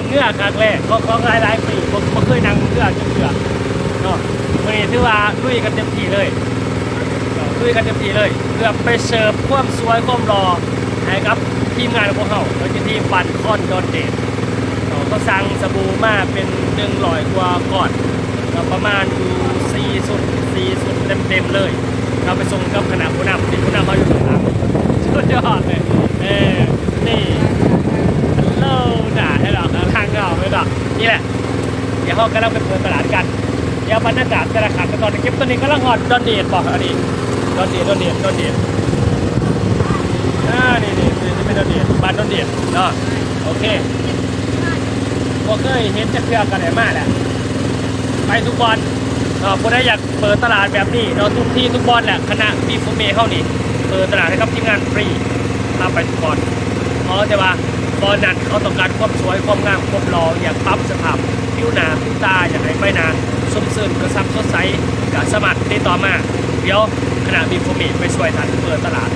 งื่อครั้งแรกก็ก็หลายหลายปีผมผมเคยนั่งเงือจังเกือเนาะวันนี้ถือว่าลุยกันเต็มที่เลยลุยกันเต็มที่เลยเพื่อไปเสิร์ฟความสวยความรอให้กับทีมงานของพวกเขาโดยที่ทีมบันคอนดอนเดทเนาะเขาสั่งสบู่มาเป็นหนึ่งร้อยกว่าก่อนประมาณอยู่สี่สุดสี่สุดเต็มๆเลย เราไปส่งกับคณะผู้นำที่ผู้นำเขาอยู่ข้างหลังสุดยอดเลยเออนี่ ฮัลโหลด่าให้หรอกทางเงาไม่หรอก นี่แหละ เดี๋ยวเขากำลังไปเปิดตลาดกัน เดี๋ยวบรรยากาศแต่ละขันกันตอนนี้เก็บตัวนี้กำลังหอดดอนเดดบอกอันนี้ดอนเดดดอนเดดดอนเดดอ่านี่นี่นี่จะเป็นดอนเดดบ้านดอนเดดเนาะโอเคพวกเคยเห็นจะเครือกันไหนมากแหละไปทุกบอลเนาะคนได้อยากเปิดตลาดแบบนี้เนาทุกที่ทุกบอลแหละคณะบีฟูเมเข้านี่เปิดตลาดให้กับทีมงานฟรีตาไปทุกบอลเพราะแต่ว่า บอนัดเขาต้องการความสวยความงามความหล่ออยากปรับสภาพผิวหนาผิวตาอยากให้ใบหน้าสมซื่นกระซับสดใสกับสมัครติดต่อมา เดี๋ยวขณะมีโฟมีไปช่วยทันเปิดตลาด